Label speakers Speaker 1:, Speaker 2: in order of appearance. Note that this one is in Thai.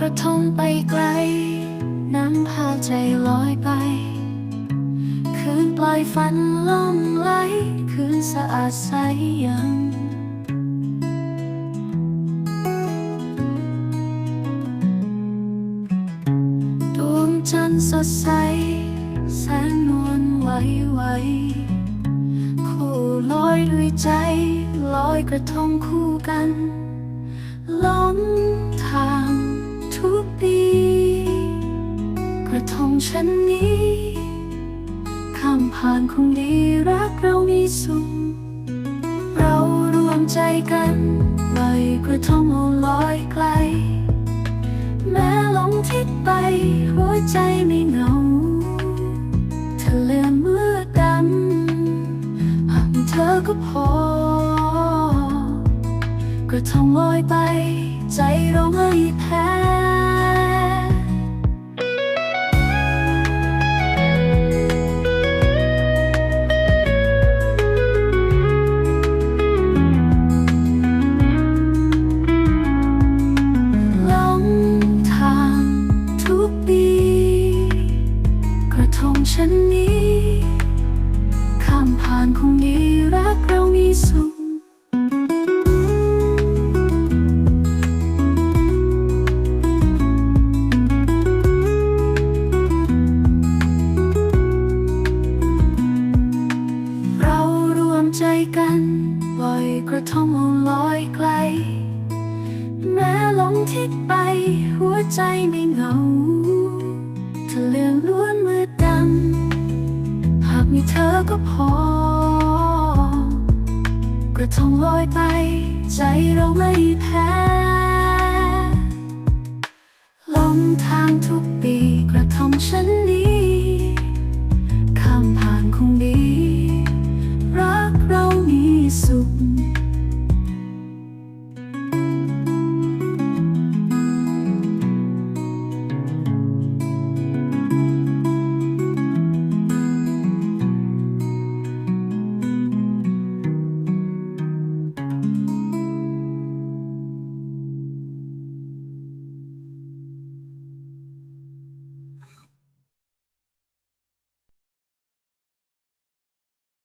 Speaker 1: กระทงไปไกล น้ำพาใจลอยไป คืนปล่อยฝันล่องไหล คืนสะอาดใสยังดวงจันทร์สดใส แสงนวลไหวไหวคู่ลอยด้วยใจ ลอยกระทงคู่กันล้ม ฉันนี้ข้ามผ่านคงดีรักเรามีสุขเรารวมใจกันลอยกระทงเอาลอยไกล แม้หลงทิศไปหัวใจไม่เหงาเธอเลือนมืดดำหากเธอก็พอ กระทงลอยไปใจเราไม่แพ้ ฉันนี้ข้ามผ่านคงดีรักเรามีสุขเรารวมใจกันปล่อยกระทงเอาลอยไกล แม้หลงทิศไปหัวใจไม่เหงาเธอเลือนล้วนมืด ก็พอ กระทงลอยไป ใจเราไม่แพ้ลมทางทุกปีกระทงฉันนี้